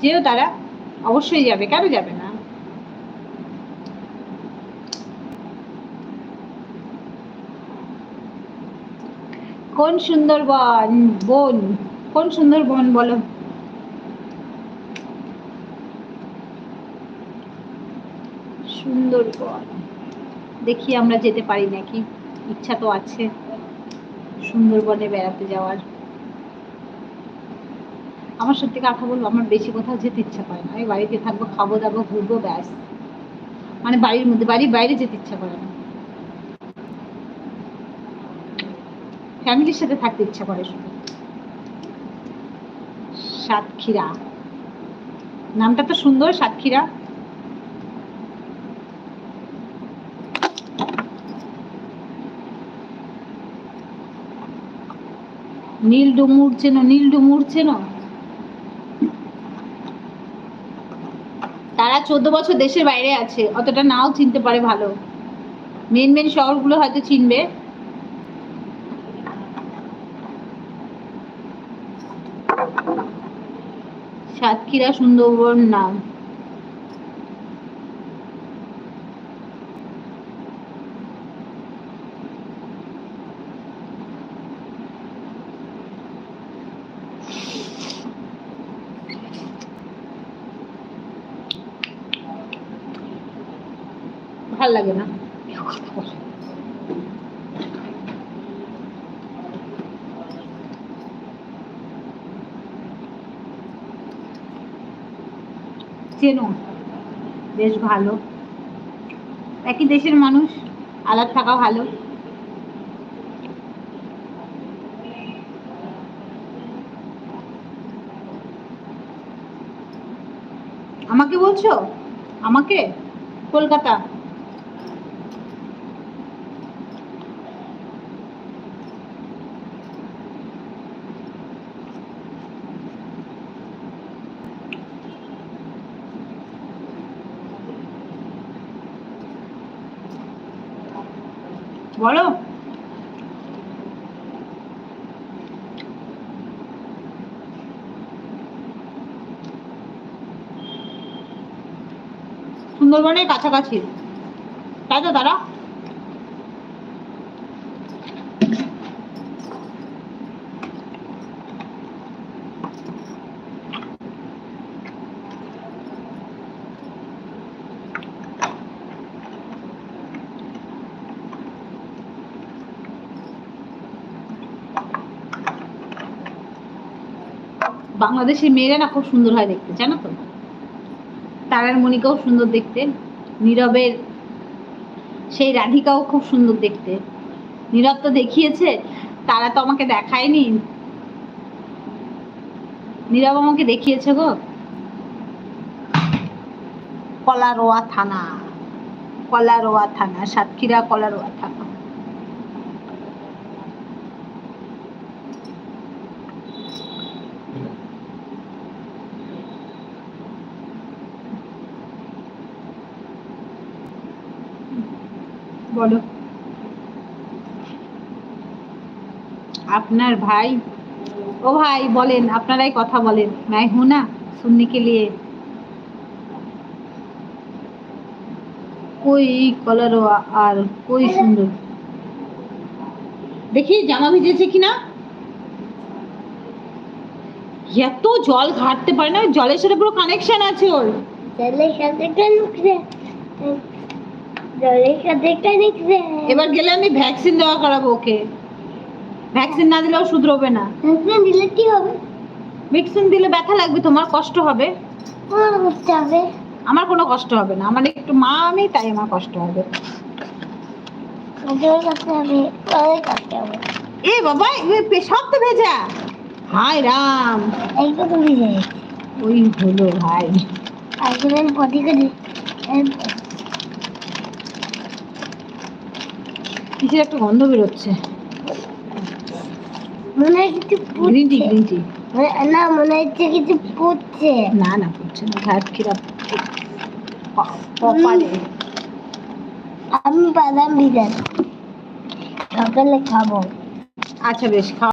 যেও তারা অবশ্যই যাবে কেন যাবে না। কোন সুন্দরবন বন কোন সুন্দরবন বলো? সুন্দরবন দেখি আমরা যেতে পারি নাকি, ইচ্ছা তো আছে। সুন্দরবনে বেড়াতে যাওয়ার। আমার সত্যি কথা বলব, আমার বেশি কোথাও যেতে ইচ্ছা করে না। আমি বাড়িতে থাকব, খাব, দাবো, ঘুরবো, ব্যাস। মানে বাড়ির মধ্যে, বাড়ির বাইরে যেতে ইচ্ছা করে না। ফ্যামিলির সাথে থাকতে ইচ্ছা করে শুধু। সাতক্ষীরা। নামটা তো সুন্দর, সাতক্ষীরা। নীল ডুমুর চেনো নীল ডুমুর চেনো? তারা চোদ্দ বছর দেশের বাইরে আছে, অতটা নাও চিনতে পারে ভালো। মেন মেন শহরগুলো হয়তো চিনবে। সাতক্ষীরা, সুন্দরবন, নাম। ভালো লাগে না। চেনো, বেশ ভালো। একই দেশের মানুষ, আলাদ থাকা ভালো। আমাকে বলছো? আমাকে? কলকাতা? বলো। সুন্দরবনের কাছাকাছি। তাই তো দাদা বাংলাদেশের মেয়েরা না খুব সুন্দর হয় দেখতে, জানো তো? তারার মণিকাও সুন্দর দেখতে, নীরবের সেই রাধিকাও খুব সুন্দর দেখতে। নীরব তো দেখিয়েছে, তারা তো আমাকে দেখায়নি। নীরব আমাকে দেখিয়েছে গো। কলারোয়া থানা কলারোয়া থানা, সাতক্ষীরা কলারোয়া থানা। বলো আপনার भाई ओ भाई বলেন আপনারাই কথা বলেন मैं हूं ना सुनने के लिए कोई कलर আর कोई সুন্দর দেখি জামা ভিজেছে কিনা এত জল ঘাটতে পারে না জলের সাথে পুরো কানেকশন আছে ওর জলের সাথে কানেক্টে জলের সাথে কানেক্টে এবার গেলে আমি ভ্যাকসিন দেওয়া করাবো ওকে। ভ্যাকসিন না দিলেও শুধরোবে না। ভ্যাকসিন দিলে কি হবে? ভ্যাকসিন দিলে ব্যথা লাগবে তোমার কষ্ট হবে। আমার হবে। আমার কোনো কষ্ট হবে না। আমার একটু মা আমি তাই আমার কষ্ট হবে। এ বাবা সব তো ভেজা। হায় রাম। এইটা তো ভিজে ওই হলো ভাই আইসক্রিম পটি করে কিসের একটা গন্ধ বেরোচ্ছে। মনে হয় কিছু গ্রিন টি গ্রিন টি না মনে হচ্ছে কিছু পুড়ছে। না না পড়ছে না। ঘাট খিরা কপালে আমি বাদাম ভিজাই সকালে খাব। আচ্ছা বেশ খাও।